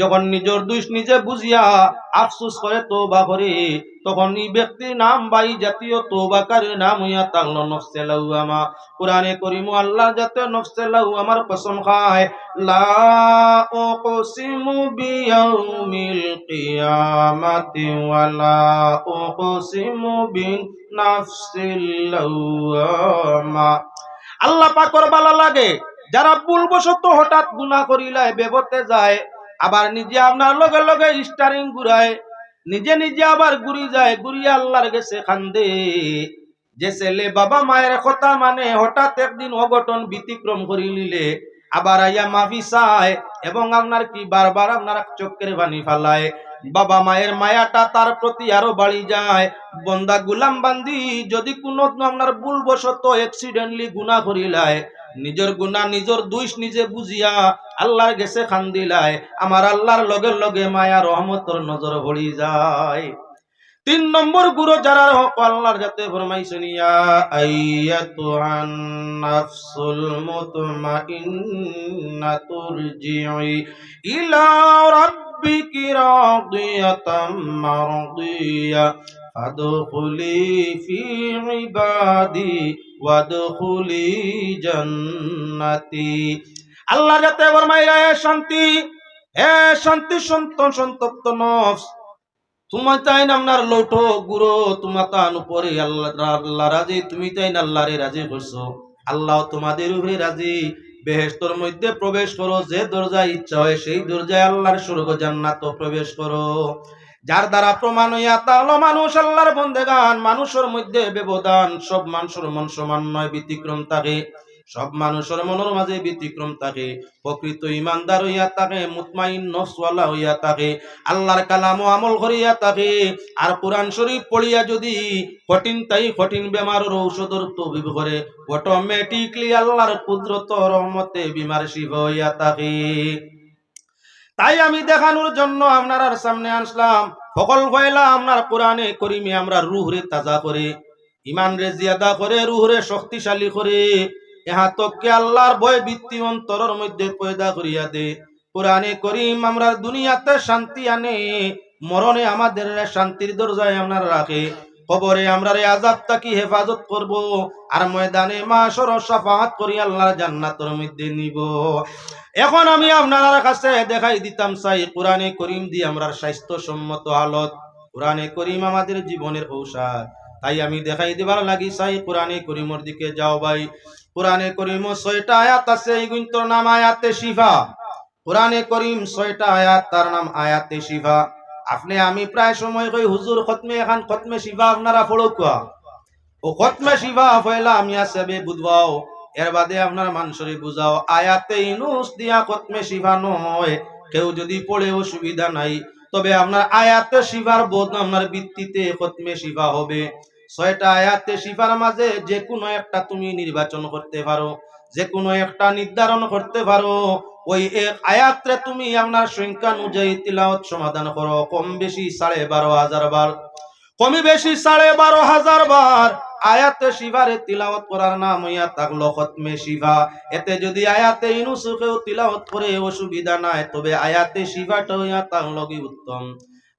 যখন নিজের দুষ নিজে বুঝিয়া আফসুস করে তোবা করে তখন এই ব্যক্তির নাম বাই জাতীয় তোবাকারীর নাম হইয়া তাংল নফসে লাউয়ামা। কোরআনে করিম আল্লাহ জাতীয় নফসে লাউয়ামার কসম খায়, লা উকসিমু বিয়াউমিল কিয়ামাতি ওয়া লা উকসিমু বিন নাফসিল লাউয়ামা। আল্লাহ পাকর ভালো লাগে, যারা ভুলবশত হঠাৎ গুনাহ করিলায় বেবতে যায় আবার নিজে আপনার লগে লগে স্টারিং ঘুরায়, নিজে নিজে আবার ঘুরি যায় ঘুরিয়ে আল্লাহর গেছে খান্দে। যে ছেলে বাবা মায়ের কথা মানে হঠাৎ একদিন অঘটন ব্যতিক্রম করি নিলে আবার আইয়া মাফি চায় এবং আপনার কি বারবার আপনার চোখের বাণী ফালায়। বাবা মায়ের মায়াটা তার প্রতি আরও বাড়ি যায়। বন্দা গুলাম বান্দি, যদি কোনো আপনার ভুলবশত অ্যাক্সিডেন্টলি গুনাহ করিলায়, নিজের গুনাহ নিজের দুইশ নিজে বুঝিয়া আল্লাহর গেছে খান দিলায়, আমার আল্লাহর লগে লগে মায়া রহমতর নজর ভরি যায়। তিন নম্বর গুরু যারা হক আল্লাহর যাতে ফরমাইছেন ইয়া ইলা রাব্বিকি রাদিয়াতাম মারদিয়া ফাদখুলি ফি ইবাদি ওয়াদখুলি জান্নাতি আল্লাহ যাতে ফরমাইরা এ শান্তি, হে শান্তি সন্তান সন্তপ্ত নফস, তোমার তাই না আপনার লৌটো গুরু তোমার তান উপরে আল্লাহ আল্লাহ রাজি, তুমি তাই না আল্লাহরে রাজি করছ আল্লাহ তোমাদের উপরে রাজি। বেহেস্তর মধ্যে প্রবেশ করো, যে দরজায় ইচ্ছা হয় সেই দরজায় আল্লাহর স্বর্গ জান্নাত প্রবেশ করো। যার দ্বারা প্রমাণ হইয়া তাহলে মানুষ, আল্লাহর বন্দেগান। মানুষের মধ্যে ব্যবধান, সব মানুষের মন সমান নয়, ব্যতিক্রম থাকে। সব মানুষের মনের মাঝে ব্যতিক্রম থাকে। প্রকৃত ইমানদার হইয়া থাকে, মুতমাইন নফসওয়ালা হইয়া থাকে, আল্লাহর কালাম ও আমল করিয়া থাকে। আর কোরআন শরীফ পড়িয়া যদি কঠিন, তাই কঠিন বেমারের ঔষধের তবিব করে। অটোমেটিকলি আল্লাহর কুদরত রহমতে বিমার শিব হইয়া থাকে। তাই আমি দেখানোর জন্য আপনার সামনে আসলাম। সকল কয়লা আপনার কোরআনে করিমে আমরা রুহরে তাজা করে ইমান রে জিয়াদা করে, রুহরে শক্তিশালী করে এহাতককে আল্লাহর ভয় বৃত্তি অন্তরের মধ্যে পয়দা করিয়া দে। কোরআনে করিম আমরা দুনিয়াতে শান্তি আনে, মরণে আমাদের শান্তির দরজায় আপনার রাখে। কবরে আমরা রে আজাব তাকি হেফাজত করব আর ময়দানে মাসর সাফাহাত করি আল্লাহর জান্নাতের মধ্যে নিব। এখন আমি আপনার কাছে দেখাই দিতাম চাই, কোরআনে করিম দিয়ে আমরা স্বাস্থ্যসম্মত হালত। কোরআনে করিম আমাদের জীবনের ঔষধ। তাই আমি দেখাই দিবার লাগি চাই কোরআনে করিমর দিকে যাও ভাই। কোরআনে করিম ছয়টা আয়াত আছে, এই গুন্তর নাম আয়াতে শিফা। কোরআনে করিম ছয়টা আয়াত, তার নাম আয়াতে শিফা। আপনি আমি প্রায় সময় কই হুজুর খতমে, এখন খতমে শিফা আপনারা পড়ো ও খতমে শিফা ফয়লা, আমি আসবে বুঝবাও এর বাদে আপনার মানুষরে বুঝাও। আয়াতে ইনুস দিয়া খতমে শিফা নয়, কেউ যদি পড়ে অসুবিধা নাই। তবে আপনার আয়াতে শিফার বোধ আপনার ভিত্তিতে খতমে শিফা হবে। ছয়টা আয়াতে শিফার মাঝে যে কোনো একটা তুমি নির্বাচন করতে পারো যে কোনো একটা নির্ধারণ করতে পারো। ওই এক আয়াতরে তুমি আপনার সংখ্যা অনুযায়ী তিলাওয়াত সমাধান করো, কম বেশি সাড়ে বারো হাজার বার। কমি বেশি সাড়ে বারো হাজার বার আয়াতে শিভারে তিলাওয়াত করার নাম হইয়া থাকল খতমে শিভা এতে যদি আয়াতে ইনুসুকেও তিলাওয়াত করে, অসুবিধা নাই, তবে আয়াতে শিভাটা হইয়া থাকল কি উত্তম?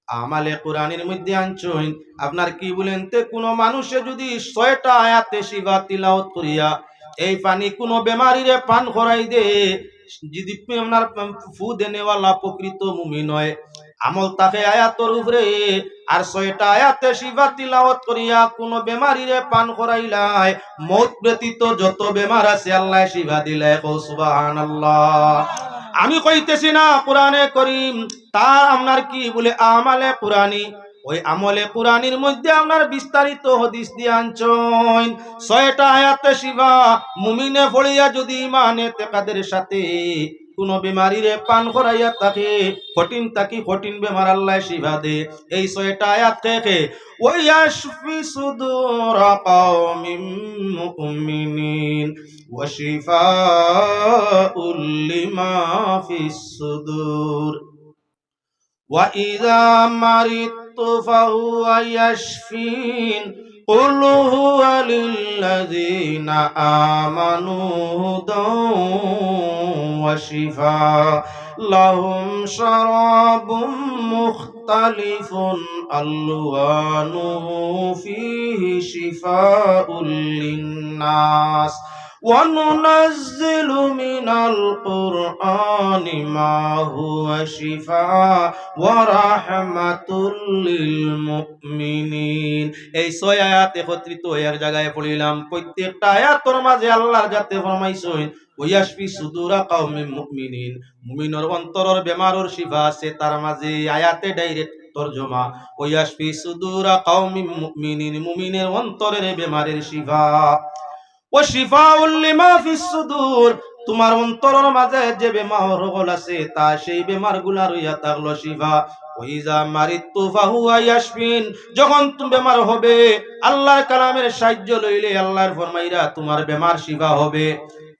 আমালে কোরআনের মধ্যে আনছইন। আপনার কি বলেন, তে কোনো মানুষে যদি ছয়টা আয়াতে শিবা তিলাওয়াত করিয়া এই পানি কোনো বেমারিরে পান করাই দে, যদি আপনার ফু দেনেওয়ালা প্রকৃত মুমিন হয়, আমল তাকে আয়াতর উপরে, আর ছয়টা আয়াতে শিবা তিলাওয়াত করিয়া কোনো বেমারিরে পান করাইলাই মৌত ব্যতীত যত বেমার আছে আল্লাহ শিবা দিলে কৌ সুবহানাল্লাহ। আমি কইতেছি না কোরআনে করিম, তার আপনার কি বলে আমালে কোরআনি? ওই আমলে কোরআনির মধ্যে আপনার বিস্তারিত হদিস দিয়াঞ্চন ছয়টা আয়াতে শিবা, মুমিনে ফড়িয়া যদি ইমানে তেকাদের সাথে কোন বেমারিরে পান করাইয়া তাকে কঠিন তাকি কঠিন বেমার আল্লাহ শিবা দে এই ছয়টা আয়াত থেকে ওই আশফি সুদুর কওমিম মুমিনিন ওয়া শিফাউল লিমা ফিস সুদুর وإذا مرضت فهو يشفين قل هو للذين آمنوا هدى وشفاء লাহুম শারাবুম মুখতালিফুন আলওয়ানুহু ফীহি শিফাউল লিন্নাস وننزل من القرآن ما هو شفاء ورحمة للمؤمنين এই ছয় আয়াত একত্রিত এর জায়গায় পড়িলাম প্রত্যেকটা আয়াতর মাঝে আল্লাহর যাতে ফরমাইছেন ওয়াশফি সুদুরা কাউমিন মুমিনিন। মুমিনের অন্তরের বেমারর শিফা আছে তার মাঝে আয়াতে ডাইরেক্ট তরজমা। ওয়াশফি সুদুরা কাউমিন মুমিনিন, মুমিনের অন্তরের বেমারের শিফা। ও শিফাউল লিমা ফিস সুদুর, তোমার অন্তরের মাঝে যে বেমার হল আছে, তা সেই বেমারগুলা রইয়া থাকল শিফা। ওইজা মারিতু ইয়াশফিন, যখন তুমি বেমার হবে, আল্লাহর কালামের সাহায্য লইলে আল্লাহর ফরমাইরা তোমার বেমার শিফা হবে।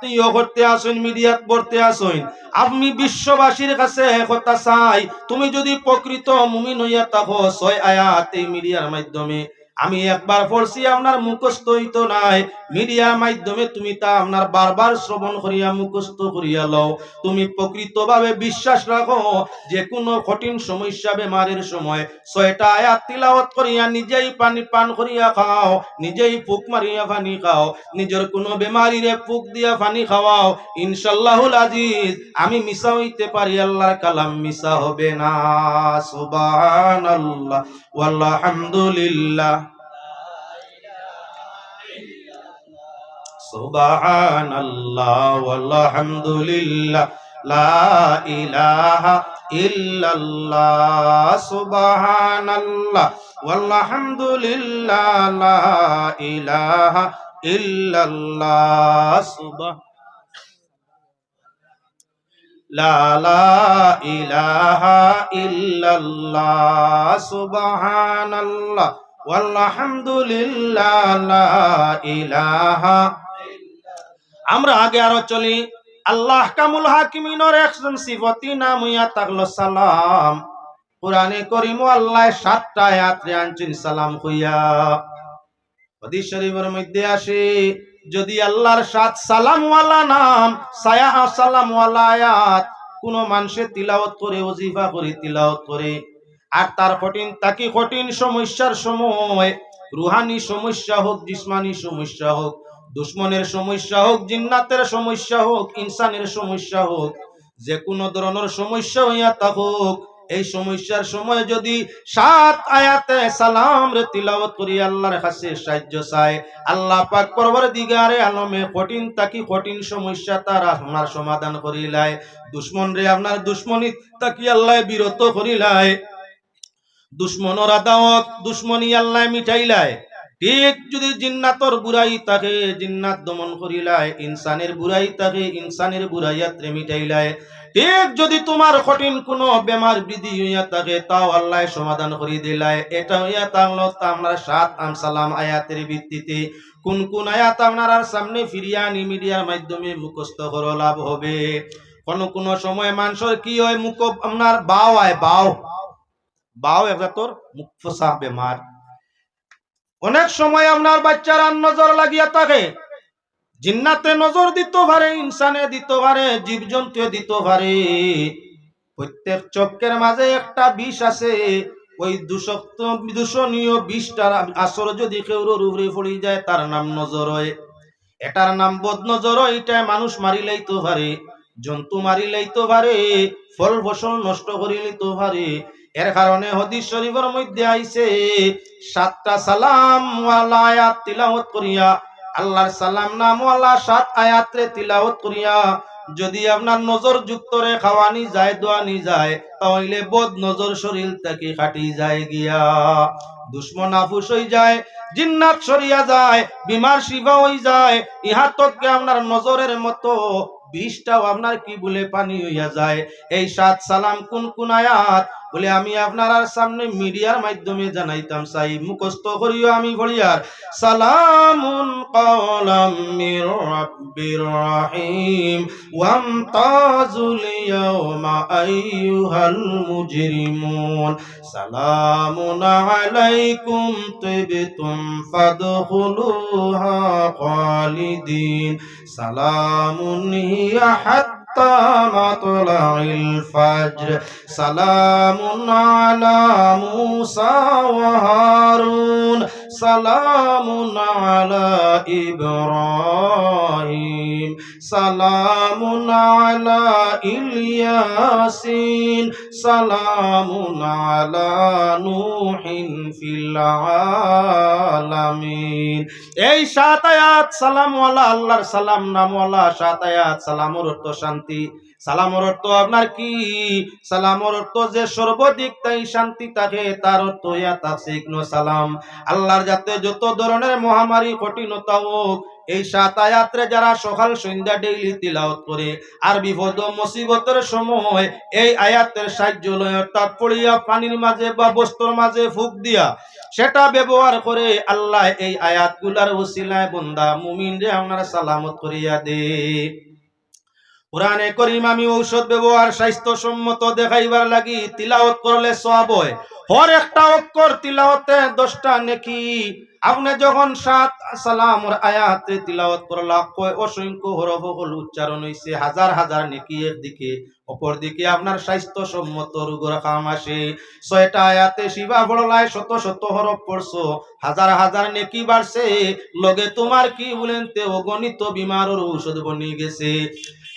তুইও করতে আসুন, মিডিয়াত পড়তে আসুন। আমি বিশ্ববাসীর কাছে কথা চাই, তুমি যদি প্রকৃত মুমিন হইয়া থাকো, ছয় আয়াত এই মিডিয়ার মাধ্যমে। আমি একবার পড়ছি, আপনার মুখস্থ হইতো নাই। মিডিয়ার মাধ্যমে তুমি তা আপনার বারবার শ্রবণ করিয়া, মুখস্থ করিয়া লও। তুমি প্রকৃতভাবে বিশ্বাস রাখো যে কোনো কঠিন সমস্যা, বেমারের সময় ছয়টা আয়াত তিলাওয়াত করিয়া, নিজেই পানি পান করিয়া খাও, নিজেই ফুক মারিয়া পানি খাও, নিজের কোনো বেমারিরে ফুক দিয়া পানি খাওয়াও। ইনশাল্লাহুল আজিজ, আমি মিশা হইতে পারি, আল্লাহর কালাম মিশা হবে না। سبحان الله والحمد لله. لا إله إلا الله. سبحان الله والحمد لله. لا إله إلا الله. سبحان لا لا إله إلا الله. سبحان الله والحمد لله. لا إله إلا আমরা আগে আরও চলি। আল্লাহ কামুল হাকিমিনর একজন সিফতি নাম হইয়া থাকল সালাম। কোরআনে করিম আল্লাহ সাতটা আয়াতে আনছেন সালাম হইয়া হাদিস শরীফের মধ্যে আসে, যদি আল্লাহর সাত সালাম ওয়ালা নাম সায়া সালাম ওয়ালা আয়াত, কোন মানুষে তিলাওয়াত করে, ওজিফা করে, তিলাওয়াত করে, আর তার কঠিন, তাকে কঠিন সমস্যার সময়, রুহানি সমস্যা হোক, জিসমানি সমস্যা হোক দুশ্মনের সমস্যা হোক, জিন্নাতের সমস্যা হোক, ইনসানের সমস্যা হোক যে কোনো ধরনের সমস্যা হইয়া থাকুক, এই সমস্যার সময় যদি সাত আয়াতে সালাম রে তিলাওয়াত করি, আল্লাহর কাছে সাহায্য চাই, আল্লাহ পাক পরবর দিগারে আলমে কঠিন, তাকি কঠিন সমস্যা তার আপনার সমাধান করিলাই দুশ্মন রে আপনার দুশ্মনী তাকি আল্লাহ বিরত করিলাই দুশ্মনর আদাওয়াত দুশ্মনী আল্লাহ মিটাইলাই ঠিক যদি জিন্নাতর বুড়াই তাকে জিন্নাত দমন করিলায়, ইনসানের বুড়াই তাকে ইনসানের বুড়াইয়াত্রে মিটাইলায়, ঠিক যদি তোমার কঠিন কোনো বেমার বৃদ্ধি হইয়া থাকে তাও আল্লাহ সমাধান করে দিলায়। এটা হইয়া থাকল তা আমরা সাত আম সালাম আয়াতের ভিত্তিতে কোন কোন আয়াত আপনার সামনে ফিরিয়া আনি, মিডিয়ার মাধ্যমে মুখস্থ করো লাভ হবে। কোন কোন সময় মানুষের কি হয়, মুখ আপনার বাও আয়, বাও। বাও একটা তোর মুখ ফসা, বেমার। অনেক সময় আপনার বাচ্চারা নজর লাগিয়া থাকে। জিন্নাতে নজর দিত পারে, ইনসানে দিত পারে জীবজন্তু দিত পারে। প্রত্যেক চক্রের মাঝে একটা বিষ আছে। ওই দুশক্ত দূষণীয় বিষটার আসর যদি কেউ উপরে পড়ে যায়, তার নাম নজর হয়। এটার নাম বদ নজর এটা মানুষ মারি লাইতে পারে, জন্তু মারি লাইতে পারে ফল ফসল নষ্ট করি লইতে পারে। এর কারণে হদিস শরীফের মধ্যে আইছে, সাতটা সালাম ওয়ালা আয়াত তিলাওয়াত করিয়া, আল্লাহর সালাম নাম ওয়ালা সাত আয়াতে তিলাওয়াত করিয়া, যদি আপনার নজর যুক্ত রে খাওয়ানি যায় দোয়ানি যায়, তাহলে বদ নজর শরীর থেকে কাটি যায় গিয়া। দুশ্মন আফুস হয়ে যায়, জিন্নাত সরিয়া যায়, বিমার শিবা হয়ে যায়, ইহা তকে আপনার নজরের মতো বিষটাও আপনার কি বলে পানি হইয়া যায়। এই সাত সালাম কোন কোন আয়াত বলে, আমি আপনার সামনে মিডিয়ার মাধ্যমে জানাইতাম চাই মুখস্থ করিও আমি বলিয়ার সালামুন কওলাম মির রাব্বির রাহিম ওয়ামতাজুল ইয়াওমা আইয়ুহাল মুজরিমুন, সালামুন আলাইকুম তিবতুম ফাদখুলুহা খালিদিন, সালামুন হিয়া حتى مطلع الفجر. سلام على موسى وهارون. সালামুন আলা ইব্রাহিম, সালামুন আলা ইলিয়াসিন, সালামুন আলা নূহিন ফিল আলামিন। এই সাত আয়াত সালাম আল্লাহর সালাম নামওয়ালা সাত আয়াত সালামর অর্থ শান্তি। সালামর অর্থ আপনার কি? সালামর অর্থ যে সর্বাধিক তাই শান্তি থাকে, তার অর্থ তাসিকনো সালাম। আল্লাহর যাতে যত ধরনের মহামারী, কঠিনতা হোক, এই সাত আয়াত্রে যারা সকাল, সন্ধ্যা ডেইলি তিলাওয়াত করে, আর বিপদ মুসিবতের সময় এই আয়াতের সাহায্য লয়, অর্থাৎ পড়িয়া পানির মাঝে বা বস্ত্র মাঝে ফুক দিয়া, সেটা ব্যবহার করে আল্লাহ এই আয়াতগুলার ওসিলায় বন্দা মুমিন রে আপনারা সালামত করিয়া দে। কোরআনে করিম আমি ঔষধ ব্যবহার স্বাস্থ্যসম্মত দেখাইবার লাগি তিলাওয়াত করলে সব হয়। হর একটা অক্ষর তিলাওতে দশটা নেকি। আপনি যখন সাত সালামর আয়াতে তিলাওয়াত করলা কয় অসংখ্য হরফ হল উচ্চারণ হইছে, হাজার হাজার নেকি একদিকে অপর দিকে আপনার স্বাস্থ্য সম্মত রোগের কাম আসে। ছয়টা আয়াতে শিবা বড়লায় শত শত হরফ পড়ছো, হাজার হাজার নেকি বাড়ছে। লগে তোমার কি বলেন তে অগণিত বিমারের ঔষধ বনি গেছে।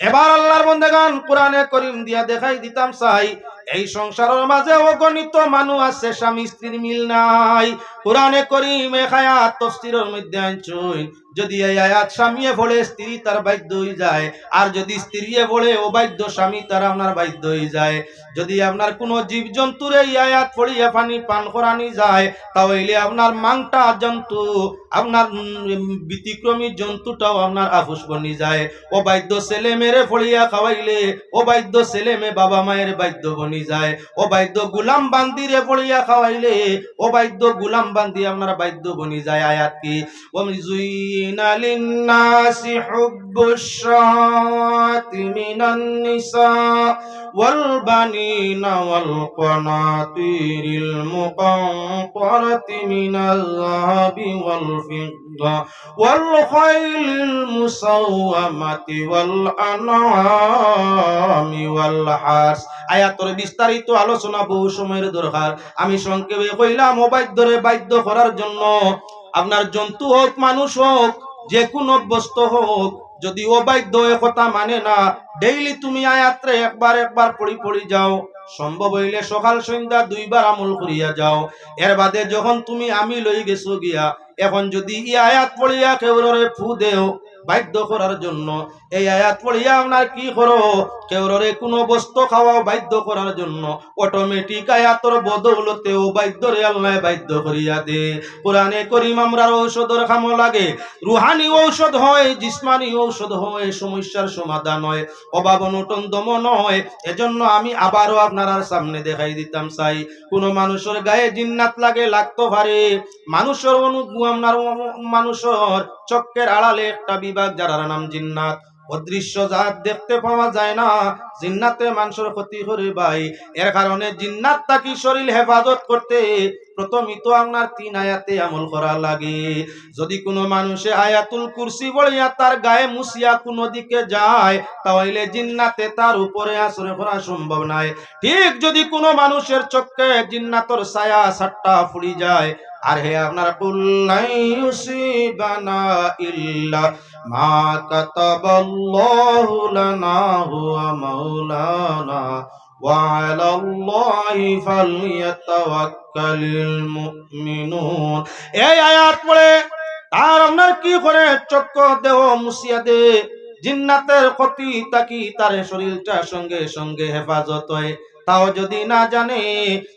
এবার আল্লাহর বন্দেগান কোরআনে করিম দিয়া দেখাই দিতাম চাই এই সংসারের মাঝে অগণিত মানুষ আছে, স্বামী স্ত্রীর মিল নাই। কোরআনে করিম এ আয়াত তফসিরের মধ্যে আনছুই যদি এই আয়াত স্বামীয়ে ভরে স্ত্রী তার বাধ্য হয়ে যায়। আর যদি স্ত্রীয়ে ভরে অবাধ্য স্বামী, তার আপনার বাধ্য হয়ে যায়। যদি আপনার কোনো জীব জন্তুর এই আয়াত পড়িয়া পানি পান করানি যায়, তাহলে আপনার মাংটা জন্তু, আপনার ব্যতিক্রমী জন্তুটাও আপনার আফুস বনি যায়। অবাধ্য ছেলে মেরে ফড়িয়া খাওয়াইলে অবাধ্য ছেলে মেয়ে বাবা মায়ের বাধ্য বনি যায়। অবাধ্য গুলাম বান্দিরে ফড়িয়া খাওয়াইলে অবাধ্য গুলাম বান্দি আপনার বাধ্য বনি যায়। আয়াত কি? وزين للناس حب الشهوات من النساء والبنين والقناطير المقنطرة من الذهب والفضة والخيل المسومة والأنعام والحرث আয়াতর বিস্তারিত আলোচনা বহু সময়ের দরকার আমি সংক্ষেপে কইলাম অবাধ্যরে বাধ্য করার জন্য আপনার জন্তু হোক, মানুষ হোক, যে কোনো অভ্যস্ত হোক, যদি অবাধ্য এ কথা মানে না ডেইলি তুমি আয়াত্রে একবার একবার পড়ি পড়ি যাও। সম্ভব হইলে সকাল, সন্ধ্যা দুইবার আমল করিয়া যাও। এর বাদে যখন তুমি আমি লই গেছো গিয়া, এখন যদি ই আয়াত পড়িয়া কেউ ফু দেও, বাধ্য করার জন্য এই আয়াত পড়িয়া আপনার কি করো? কেউরে কোনো বস্তু খাওয়াও বাধ্য করার জন্য অটোমেটিক আয়াতর বদৌলতে ও বাধ্যরে আল্লাহ বাধ্য করিয়া দে। কোরআনে করিম আমরার ঔষধের খামো লাগে। রুহানি ঔষধ হয়, জিসমানি ঔষধ হয়, সমস্যার সমাধান হয়, অভাব অনটন দমন হয়। এজন্য আমি আবারও আপনার সামনে দেখাই দিতাম চাই। কোনো মানুষের গায়ে জিন্নাত লাগে, লাগতো পারে মানুষের অনু আপনার মানুষের চক্কের আড়ালে একটা বিভাগ যার নাম জিন্নাত। অদৃশ্য জাত দেখতে পাওয়া যায় না। জিন্নাতে মানুষের ক্ষতি করে ভাই। এর কারণে জিন্নাত তাকি শরীর হেফাজত করতে প্রথমই তো আপনার তিন আয়াতে আমল করা লাগে। যদি কোনো মানুষে আয়াতুল কুরসি বলিয়া তার গায়ে মুসিয়া কোনো দিকে যায়, তাহলে জিন্নাতে তার উপরে আসরে করা সম্ভব নাই। ঠিক যদি কোনো মানুষের চোখে জিন্নাতর ছায়া সাট্টা ফুড়ি যায়, আর হে আপনার কুল্লাই ইল্লা মা কাতাবাল্লাহু লানা মাওলানা وعلى الله فليتوكل المؤمنون এই আয়াত পড়ে আর আপনার কি করে চক্ক দেহ মুসিয়া দে জিন্নাতের ক্ষতি তাকি তার শরীরটা সঙ্গে সঙ্গে হেফাজত হয় তাও যদি না জানে,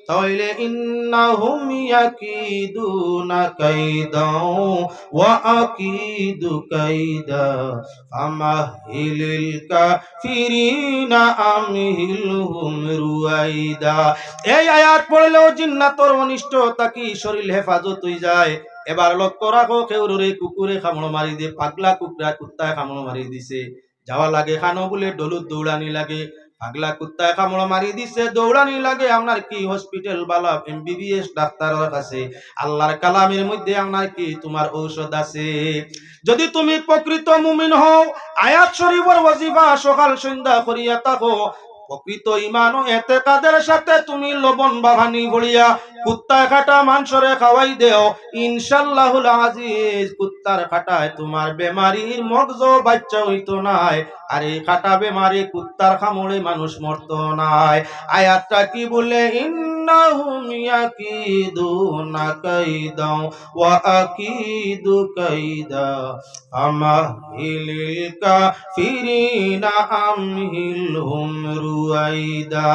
তাহলে ইন্নাহুম ইয়াকিদুনা কাইদাও ওয়া আকিদু কাইদা। ফামাহিলিল কাফিরিনা আমহিলহুম রুয়াইদা। এই আয়াত পড়লেও জিন্নাতর অনিষ্ট তাকি শরীর হেফাজত হয়ে যায়? এবার লক্ষ্য রাখো কেউরে কুকুরে খামড় মারি দিয়ে, পাগলা কুকুরা কুত্তায় খামড় মারি দিছে। যাওয়া লাগে, খানো বলে, ডলুত দৌড়ানি লাগে। পাগলা কুত্তায় কামড় মারি দিছে, দৌড়ানি লাগে আপনার কি হসপিটাল বালা এমবিবিএস ডাক্তারের কাছে? আল্লাহর কালামের মধ্যে আপনার কি তোমার ঔষধ আছে? যদি তুমি প্রকৃত মুমিন হও, আয়াত শরীফের ওয়াজিফা সকাল সন্ধ্যা করিয়া থাকো। প্রকৃত ইমান ও এতে কাদের সাথে তুমি লবণ বাভানি বলিয়া কুত্তা কাটা মাংসরে খাওয়াই দেও। ইনশাল্লাহুল আজিজ, কুত্তার কাটায় তোমার বেমারির মগজ বাচ্চা হইতো নাই। আর কাটা বেমারি কুত্তার খামড়ে মানুষ মরত নাই। আয়াতটা কি বলে? ইন্নাহুম ইয়াকিদুনা কাইদাও ওয়া আকিদু কাইদা আমাহিলিল কাফিরিনা আমহিলহুম রুয়াইদা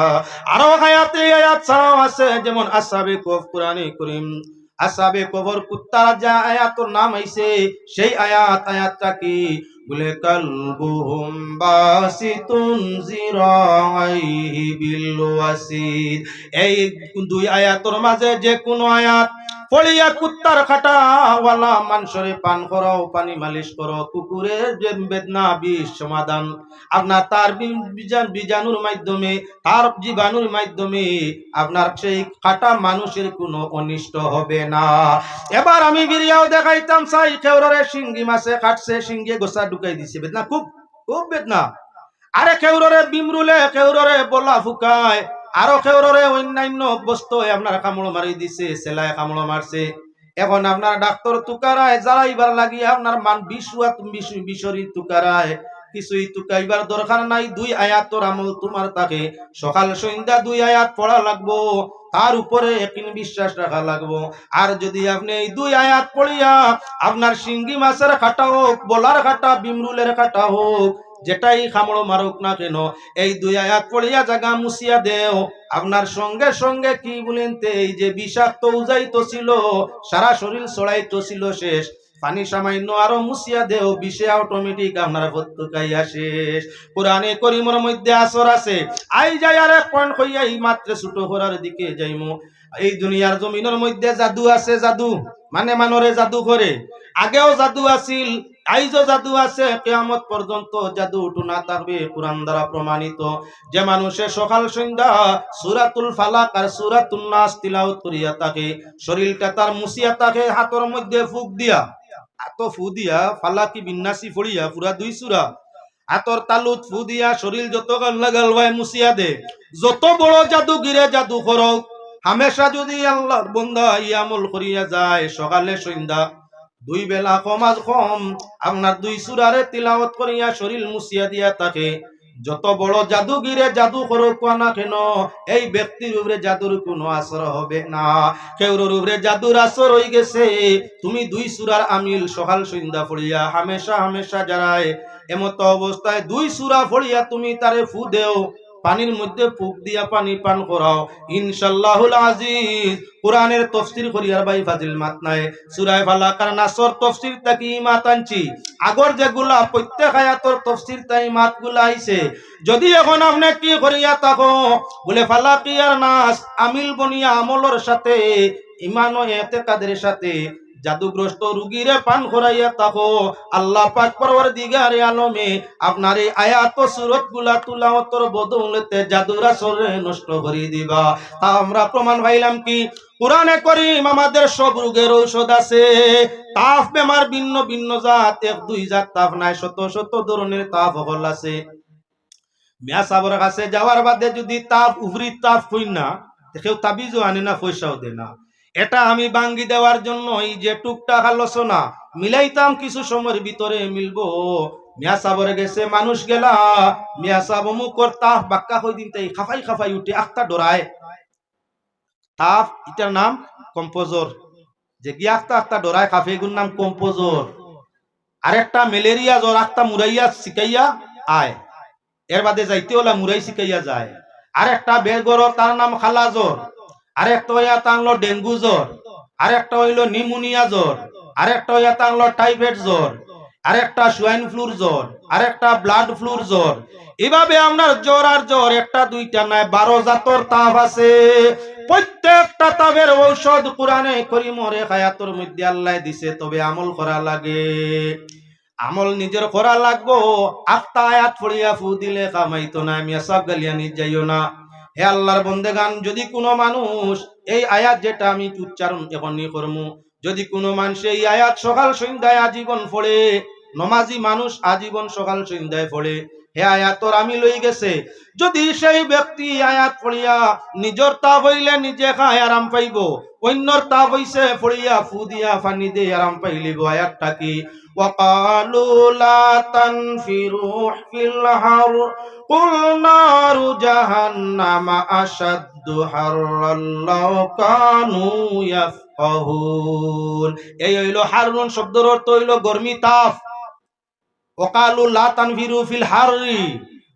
আরও আয়াতে আয়াত ছাড়াও আছে, যেমন আসাবে কফ, কোরআনে করিম। আসাবে কবর কুত্তার যা আয়াতর নাম আইছে সেই আয়াত, আয়াতটা কি? বলে কালবুহুম বাসিতুন জিরাইহি বিল ওয়াসিদ এই দুই আয়াতর মাঝে যে কোনো আয়াত পড়িয়া কুত্তার খাটা ওয়ালা মাংসরে পান করো, পানি মালিশ করো, কুকুরের যে বেদনা বিষ সমাধান। আপনার তার বীজাণুর মাধ্যমে, তার জীবাণুর মাধ্যমে আপনার সেই খাটা মানুষের কোনো অনিষ্ট হবে না। এবার আমি বিরিয়াও দেখাইতাম, সাই কেউরে সিঙ্গি মাছে কাটছে সিঙ্গে গোসা ঢুকাই দিছে। বেদনা, খুব খুব বেদনা। আরে কেউরে বিমরুলে কেউরে বলা ফুকায়। আরও কেউরে অন্যান্য বস্তু আপনার কামড় মারি দিছে, সেলায় কামড় মারছে। এখন আপনার ডাক্তার তুকারায় জ্বালাইবার লাগিয়ে আপনার মান বিশুয়াত বিশরী তুকারায় কিছুই তুকাইবার দরকার নাই। দুই আয়াতর আমল তোমার তাকে সকাল সন্ধ্যা দুই আয়াত পড়া লাগবো, তার উপরে একদিন বিশ্বাস রাখা লাগবো। আর যদি আপনি এই দুই আয়াত পড়িয়া আপনার সিঙ্গি মাছের কাটা হোক, বলার কাটা, বিমরুলের কাটা হোক যেটাই খামড়ো মারুক না কেন, এই দুই আয়াত পড়িয়া জাগা মুছিয়া দেও। আপনার সঙ্গে সঙ্গে কি বলেন এই যে বিষাক্ত উজাইতো ছিল, সারা শরীর ছড়াইতো ছিল শেষ। পানি সামান্য আরও মুছিয়া দেও, বিষে অটোমেটিক আপনার প্রত্যকাইয়া শেষ। কোরআনে করিমর মধ্যে আসর আছে, আই যাই আর এক পয়েন্ট হইয়া এই মাত্র ছোট করার দিকে যাইমু। এই দুনিয়ার জমিনের মধ্যে জাদু আছে জাদু মানে মানরে জাদু করে। আগেও জাদু আছিল আইজও জাদু আছে, কেয়ামত পর্যন্ত জাদু টুনা থাকবে কোরআন দ্বারা প্রমাণিত। যে মানুষের সকাল সন্ধ্যা সুরাতুল ফালাক আর সুরাতুল নাস তিলাওয়াত করিয়া থাকে শরীরটা তার মুছিয়া থাকে হাতের মধ্যে ফুক দিয়া এত ফু দিয়া, ফালাকি বিন্যাসি ফড়িয়া, পুরা দুই সুরা, হাতর তালুত ফু দিয়া, শরীর যত গাল্লা গালবায় মুছিয়া দে। যত বড় জাদু গিরে জাদু করক হামেশা যদি আল্লাহর বন্দা ইয়ামল করিয়া যায়, সকালে সন্ধ্যা দুই বেলা কমাজ কম, আপনার দুই সুরারে তিলাওয়াত করিয়া শরীর মুছিয়া দিয়া থাকে। যত বড় জাদুগিরে জাদু করুক না কেন, এই ব্যক্তির উপরে জাদুর কোনো আসর হবে না। কেউর উপরে জাদুর আসর হয়ে গেছে, তুমি দুই সুরার আমিল সকাল সন্ধ্যা পড়িয়া হামেশা হামেশা যারায় এমত অবস্থায় দুই সুরা পড়িয়া তুমি তারে ফু দেও পানির মধ্যে ফুক দিয়া পানি পান করাও। ইনশাল্লাহুল আজিজ। কোরআনের তফসির করিয়ার বাই ফাজিল মাত নাই। সুরায় ফালাকার নাসর তফসির তাকি মাত আনছি? আগর যেগুলা প্রত্যেক আয়াতর তফসির তাই মাতগুলা আইছে। যদি এখন আপনি কি করিয়া থাকো, বলে ফালাকিয়ার নাস আমিল বনিয়া আমলর সাথে ইমান ও এতেকাদের সাথে জাদুগ্রস্ত রুগীরে পান করাইয়া তাকো আল্লাহ পাক পরওয়ার দিগারে আলমে আপনার এই আয়াত সুরতগুলা তুলাওতর বদৌলতে জাদুর আসরে নষ্ট করে দিবা। তা আমরা প্রমাণ পাইলাম কি? কোরআনে করিম আমাদের সব রোগের ঔষধ আছে। তাপ বেমার ভিন্ন ভিন্ন জাত, এক দুই জাত তাপ নাই, শত শত ধরনের তাপ হল আছে। মিয়া সাবর কাছে যাওয়ার বাদে যদি তাপ উভরি তাপ হই না কেউ তাবিজও আনে না, পয়সাও দেয় না। এটা আমি বাঙ্গি দেওয়ার জন্য এই যে টুকটাক আলোচনা, মিলাইতাম কিছু সময়ের ভিতরে মিলবো। মিয়া গেছে, মানুষ গেলা। মিয়া খাফাই খাফাই উঠে এটার নাম যে নাম আরেকটা ম্যালেরিয়া জ্বর আখতা মুরাইয়া শিকাইয়া আয়। এর বাদে যাইতে হলা মুরাই শিকাইয়া যায়। আর একটা বেগর তার নাম খালা জ্বর। আর একটা হইয়া তার ডেঙ্গু জ্বর আর একটা হইল নিমোনিয়া জ্বর আর একটা হইয়া তার টাইফয়েড জ্বর আর একটা সোয়াইন ফ্লুর জ্বর আর একটা ব্লাড ফ্লুর জ্বর। এভাবে আপনার জ্বর আর জ্বর, একটা, দুইটা নাই বারো জাতর তাপ আছে। প্রত্যেকটা তাবের ঔষধ কোরআনে করিমরে হায়াতর মধ্যে আল্লাহ দিছে, তবে আমল করা লাগে। আমল নিজের করা লাগবো। আত্মা আয়াত পড়িয়া ফু দিলে কামাইতো না, আমি সব গালিয়া নিজ যাইও না। হে আল্লাহর বন্দেগান, যদি কোনো মানুষ এই আয়াত যেটা আমি উচ্চারণ এখনই করমু, যদি কোনো মানুষ এই আয়াত সকাল সন্ধ্যায় আজীবন পড়ে, নমাজি মানুষ আজীবন সকাল সন্ধ্যায় পড়ে, হে আয়াতর আমি লই গেছে। যদি সেই ব্যক্তি আয়াত পড়িয়া নিজর তা হইলে নিজে খায় আরাম পাইব, অন্যর তা হইছে পড়িয়া ফু দিয়া ফানি দে আরাম পাইলিব। আয়াতটা কি? وقالوا لا تنفروا في الحر قل نار جهنم أشد حرا لو كانوا يفقهون এই হইল হারুন শব্দের অর্থ হইল গরমি তাপ ওকালু লা তানফিরু ফিল হাররি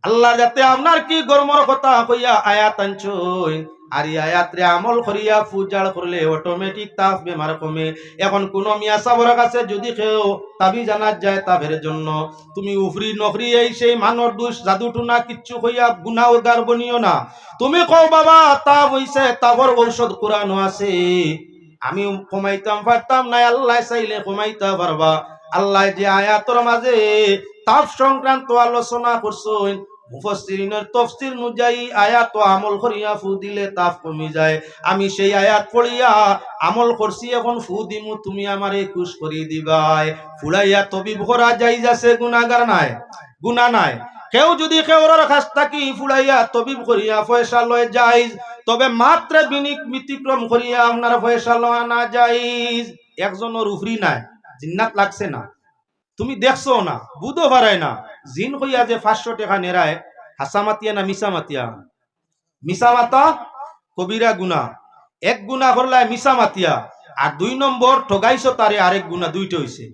আল্লাহ যাতে আপনার কি গরমর কথা কইয়া আয়াত আনছই আর এই আয়াতরে আমল করিয়া পূজাল করলে অটোমেটিক তাপ বেমার কমে। এখন কোন মিয়া সাবর কাছে যদি কেউ তাবি জানাত যায় তাবের জন্য, তুমি উফরি নকরি এই সেই মানর দুষ, জাদু টুনা কিচ্ছু কইয়া গুনা উগার বনিও না। তুমি কও, বাবা তা হইছে তাবর ঔষধ কোরআন আছে। আমি কমাইতাম পারতাম না, আল্লাহ চাইলে কমাইতে পারবা। আল্লাহ যে আয়াতর মাঝে তাপ সংক্রান্ত আলোচনা করছেন মুফাসসিরিনের তফসির অনুযায়ী আয়াত ও আমল করিয়া ফু দিলে তাপ কমি যায়। আমি সেই আয়াত পড়িয়া আমল করছি, এখন ফু দিমু, তুমি আমারে খুশ করি দিবাই ফুলাইয়া তবি ভরা যাই যাচ্ছে গুনাগার নাই? গুনা নাই। কেউ যদি কেউর কাছ থাকি ফুলাইয়া তবিব করিয়া পয়সা লয় যাইজ, তবে মাত্র বিনিক মিতিক্রম করিয়া আপনার পয়সা লওয়া না যাইজ। একজনের উফরি নাই। জিন্নাত লাগছে না। তুমি দেখছ না বুধো পারায় না। জিন কইয়া যে পাঁচশো টাকা নেরায় হাসা মাতিয়া না মিসা মাতিয়া? মিসা মাতা, কবিরা গুনা এক গুণা করলাই মিসা মাতিয়া, আর দুই নম্বর ঠগাইছো তারে আরেক গুণা, দুইটা হইছে।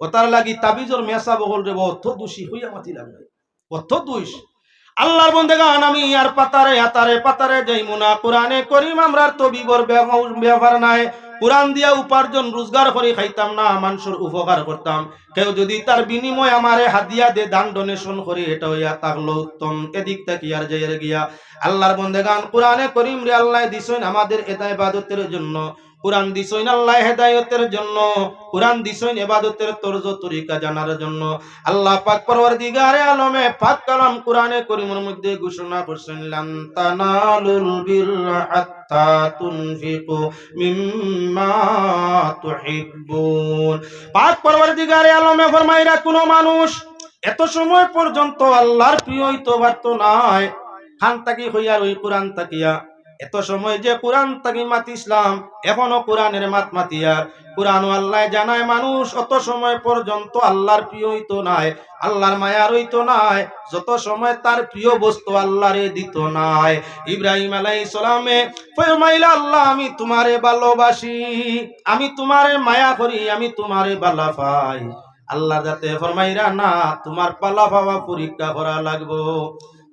ও তার লাগি তাবিজর মেসা বগল রে অর্থ দোষী হইয়া মাতি লাগবে অর্থ দোষ। আল্লাহর বন্দেগান আমি আর পাতারে হাতারে পাতারে যাইমু না। কোরআনে করিম আমরার তো বিবর ব্যবহার নাই। কোরআন দিয়া উপার্জন, রোজগার করে খাইতাম না, মানুষের উপকার করতাম। কেউ যদি তার বিনিময় আমারে হাদিয়া দে, দান ডোনেশন করে, এটা হইয়া তাহলে উত্তম এদিক থেকে আর যাইয়ের গিয়া, আল্লাহর বন্দেগান কোরআনে করিম রে আল্লাহ দিছেন আমাদের এটা ইবাদতের জন্য। কোরআন দিছেন আল্লাহ হেদায়তের জন্য, কোরআন দিছেন ইবাদতের তরজ তরিকা জানার জন্য। আল্লাহ পাক পরওয়ারদিগারে আলমে পাক কালাম কোরআনে করিমের মধ্যে ঘোষণা করছেন, লান তানালুল বিররা হাত্তা তুনফিকু মিম্মা তুহিব্বুন। পাক পরওয়ারদিগারে আলমে ফরমাইরা কোন মানুষ এত সময় পর্যন্ত আল্লাহর প্রিয় হইতে পারত নাই। খান তাকি হইয়ার ওই কোরআন তাকিয়া এত সময় যে কোরআন তাকি মাতি ইসলাম, এখনও কোরআনের মাত মাতিয়ার। কোরআন আল্লাহ জানায়, মানুষ অত সময় পর্যন্ত আল্লাহর প্রিয় হইতো নাই, আল্লাহর মায়ার হইতো নাই, যত সময় তার প্রিয় বস্তু আল্লাহরে দিত নাই। ইব্রাহিম আলাই সালামে ফরমাইলা, আল্লাহ, আমি তোমারে ভালোবাসি, আমি তোমারে মায়া করি, আমি তোমারে ভালা পাই। আল্লাহ যাতে ফরমাইরা, না, তোমার পালা পাওয়া পরীক্ষা করা লাগবো।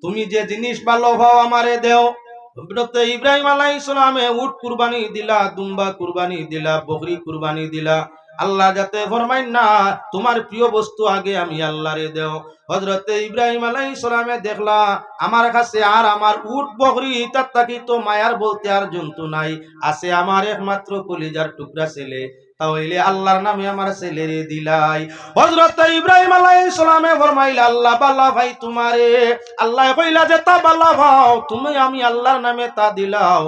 তুমি যে জিনিস ভালো পাও, আমারে দেও। ইব্রাহিম আলাই ইসলামে উট কুরবানি দিলা, দুম্বা কুরবানি দিলা, বকরি কুরবানি দিলা। আল্লাহ যাতে ফরমাইন, না, তোমার প্রিয় বস্তু আগে আমি আল্লাহরে দেও। হজরতে ইব্রাহিম আলাই ইসলামে দেখলা, আমার কাছে আর আমার উট, বকরি তার তাকি তো মায়ার বলতে আর জন্তু নাই। আছে আমার একমাত্র কলিজার টুকরা ছেলে। তাহলে আল্লাহর নামে আমার ছেলে দিলাই। হজরত ইব্রাহিম আলাইহিস সালামে ফরমাইল, আল্লাহ বাল্লা ভাই তোমারে। আল্লাহ কইলা যে, তা বাল্লা ভাও, তুমি আমি আল্লাহর নামে তা দিলাও।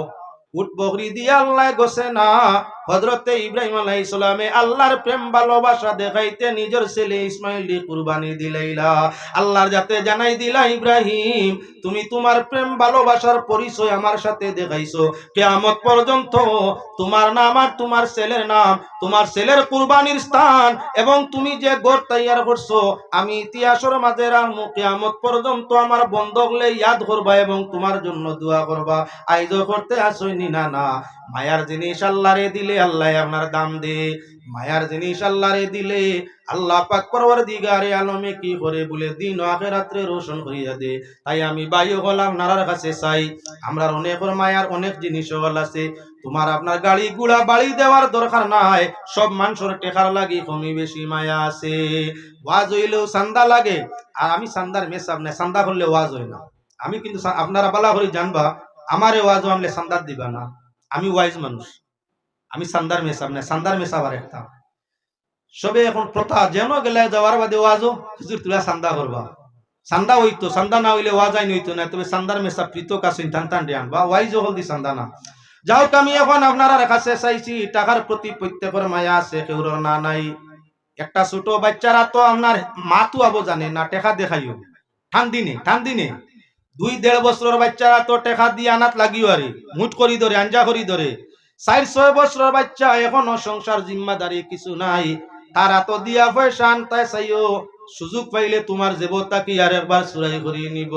উট বকরি দিয়ে আল্লাহ গোসে না। হজরতে ইব্রাহিম আলাইহিস সালামে আল্লাহর প্রেম, ভালোবাসা দেখাইতে নিজের ছেলে ইসমাইল কুরবানি দিলাইলা। আল্লাহর যাতে জানাই দিলা, ইব্রাহিম, তুমি তোমার প্রেম, ভালোবাসার পরিচয় আমার সাথে দেখাইছো। কেয়ামত পর্যন্ত তোমার নাম আর তোমার ছেলের নাম, তোমার ছেলের কুরবানির স্থান এবং তুমি যে গোর তৈয়ার করছ, আমি ইতিহাসের মাঝে রাখব। কেয়ামত পর্যন্ত আমার বন্ধকলে ইয়াদ করবা এবং তোমার জন্য দোয়া করবা। আইজ করতে আসই নি না না। মায়ার জিনিস আল্লাহরে দিলে আল্লাহ আপনার দাম দে। মায়ার জিনিস আল্লাহরে দিলে আল্লাহ পাক পরবার দিগারে আলমে কি করে বলে, দিন আখেরাত্রে রোশন করিয়া দে। তাই আমি বায়ু হলাম নারার কাছে চাই। আমরা অনেক মায়ার অনেক জিনিস হল আছে। তোমার আপনার গাড়ি গুড়া বাড়ি দেওয়ার দরকার নাই। সব মানুষের টেকার লাগে কমি বেশি মায়া আছে। ওয়াজ হইলেও চান্দা লাগে। আর আমি চান্দার মেসাব নাই চান্দা করলে ওয়াজ হয় না। আমি কিন্তু আপনারা বালা করে জানবা আমারে ওয়াজ আনলে চান্দার দিবা না। আমি ওয়াইজ মানুষ। আমি চান্দার মেসাব নাই চান্দার মেসাব আর একটা। সবে এখন প্রথা, যেন গেলে যাওয়ার বাদে ওয়াজও হুজুর তুলা চান্দা করবা। চান্দা হইতো চান্দা না হইলে ওয়াজ আইন হইতো না, তবে চান্দার মেসাব পৃথক আছে টান টান দিয়ে আনবা। ওয়াইজ হল দি চান্দা না। যাও আমি এখন আপনারা কাছে চাইছি, টাকার প্রতি প্রত্যেকের মায়া আছে কেউর না নাই। একটা ছোট বাচ্চারা তো আপনার মাতু আবো জানে না, টেকা দেখাইও। ঠান দিনে ঠান দিনে দুই দেড় বছরের বাচ্চারা তো টেকা দিয়ে আনাত লাগিও আরে, মুঠ করি ধরে, আঞ্জা করি ধরে। চার, ছয় বছরের বাচ্চা এখনও সংসার জিম্মাদারি কিছু নাই। তারা তো দিয়া পয়সা আনতাই চাইও, সুযোগ পাইলে তোমার জেবতা কি আর একবার চুরাই করিয়ে নিব।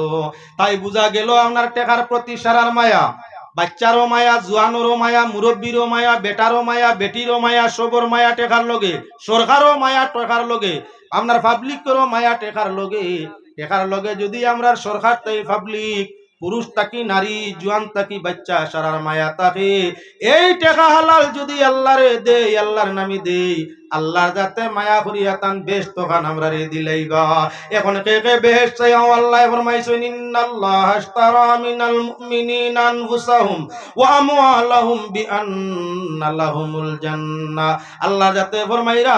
তাই বুঝা গেল আপনার টেকার প্রতি সারার মায়া। বাচ্চারও মায়া, জুয়ানোরও মায়া, মুরব্বীরও মায়া, বেটারও মায়া, বেটিরও মায়া, সবর মায়া টেকার লগে, সরকারও মায়া টেকার লগে, আপনার পাবলিকেরও মায়া টেকার লগে। টেকার লগে যদি আমরা সরকার তাই পাবলিক, পুরুষ তাকি নারী, জুয়ান তাকি বাচ্চা, সারার মায়া তাকে। এই টেকা হালাল যদি আল্লাহরে দেই আল্লাহর নামি দে আল্লাহর যাতে মায়া করিয়া তান বেশ তখন আমরা রে দিলাইবা এখন কে কে বেশ চাই? আল্লাহ ফরমাইছেন, ইন্নাল্লাহ আশতারা মিনাল মুমিনিনা আনফুসাহুম ওয়া আমওয়ালাহুম বিআন্না লাহুমুল জান্নাহ আল্লাহ যাতে ফরমাইরা,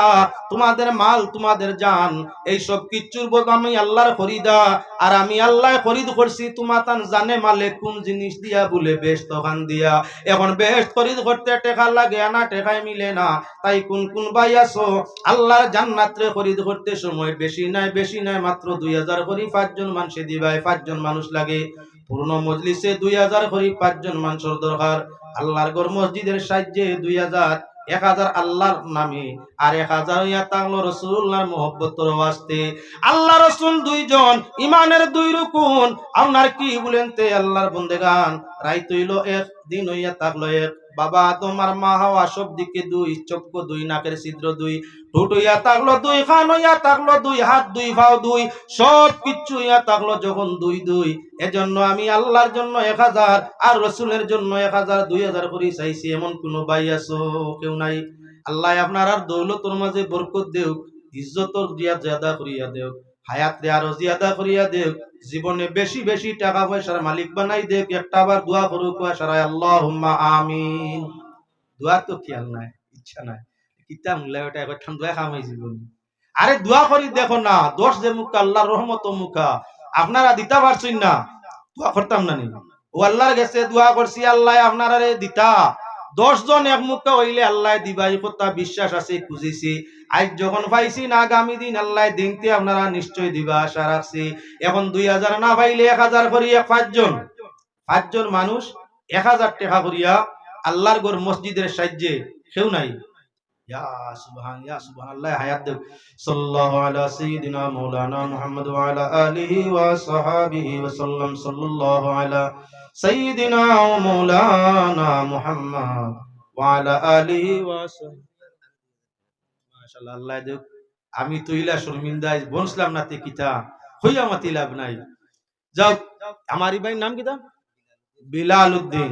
তোমাদের মাল, তোমাদের জান এই সব কিচ্ছুর বদ আমি আল্লাহর খরিদা, আর আমি আল্লাহ খরিদ করছি তোমাতান জানে মালে কোন জিনিস দিয়া বলে বেশ তখন দিয়া। এখন বেশ খরিদ করতে টেকা লাগে না, টেকায় মিলে না। তাই কোন কোন ভাই আছো, আল্লাহর জান্নাতরে খরিদ করতে সময় বেশি নাই বেশি নাই, মাত্র দুই হাজার করি পাঁচজন মানুষে দিবাই পাঁচজন মানুষ লাগে। পূর্ণ মজলিসে দুই হাজার করি পাঁচজন মানুষের দরকার। আল্লাহর গর মসজিদের সাহায্যে দুই হাজার, এক হাজার আল্লাহর নামে, আর এক হাজার ইয়া তাংলো রসুল্লাহর মোহব্বতর ওয়াস্তে। আল্লাহ রসুল দুইজন ইমানের দুই রুকুন। আপনার কি বলেন তে আল্লাহর বন্দেগান? রাই তৈল এক দিন হইয়া থাকল এক। বাবা, তোমার মা হওয়া সব দিকে দুই, চক্ষু দুই, নাকের ছিদ্র দুই। ঠোঁট হইয়া থাকল দুই খান হইয়া থাকল দুই, হাত দুই, পাও দুই, সব কিচ্ছু হইয়া থাকল যখন দুই দুই। এজন্য আমি আল্লাহর জন্য এক হাজার আর রসুলের জন্য এক হাজার, দুই হাজার করে চাইছি, এমন কোনো ভাই আছো কেউ নাই? আল্লাহ আপনার আর দৌলতর মাঝে বরকত দেও ইজ্জতর দিয়া জিয়াদা করিয়া দেও হায়াত আরও জিয়াদা করিয়া দেও জীবনে বেশি বেশি টাকা পয়সার মালিক বানাই দেখ একটা আবার দোয়া করু কুয়া সারাই আল্লাহ আমিন। দোয়া তো খেয়াল নাই, ইচ্ছা নাই। কিতা মুলা ওটা একবার ঠান্ডা খাম হয়ে জীবন। আরে দোয়া করি, দেখো না, দোষ যে মুখা, আল্লাহর রহমত মুখা। আপনারা দিতে পারছেন না, দোয়া করতাম না নি। ও আল্লাহর গেছে দোয়া করছি, আল্লাহ আপনারা দিতা। দশ জন এক মুখা হইলে আল্লাহ দিবা এই কথা বিশ্বাস আছে, খুঁজেছি। আজ যখন পাইছি না আগামী দিন আল্লাহ দিনতে আপনারা নিশ্চয় দিবা আশা রাখছি। এখন দুই হাজার না পাইলে এক হাজার করিয়া পাঁচজন। পাঁচজন মানুষ এক হাজার টাকা করিয়া আল্লাহর গোর মসজিদের সাহায্যে কেউ নাই। ইয়া সুবহান ইয়া সুবহান, আল্লাহ মুহাম্মদ আলা ওয়া মাওলানা মুহাম্মদ ওয়া আলা আলিহি ওয়া সাহবিহি মাশাআল্লাহ, আল্লাহ দেব আমি তো ইলা শর্মিন্দাই বনসলাম না তে কিতা? হইয়া মাতি লাভ নাই। যাও, আমার এই ভাইয়ের নাম কিতা? বিলাল উদ্দিন।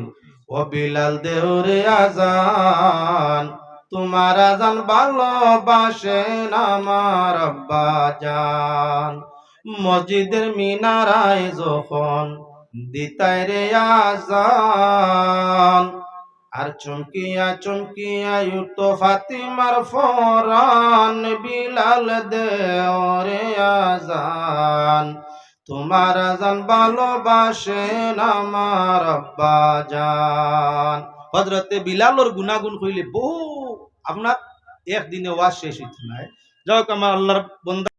ও বিলাল দেহরে আজান, তোমার আজান ভালোবাসেন আমার আব্বা জান। মসজিদের মিনারায় যখন দিতাই রে আজান। আর চমকিয়া চমকিয়া উঠতো ফাতিমার ফরান বিলাল দেওরে আজান। তোমার আজান ভালোবাসেন আমার আব্বা জান। হজরতে বিলালর গুনাগুন কইলে বহু আপনার একদিনে ওয়াজ শেষ হইত নাই। যাই হোক, আমার আল্লাহর বন্ধা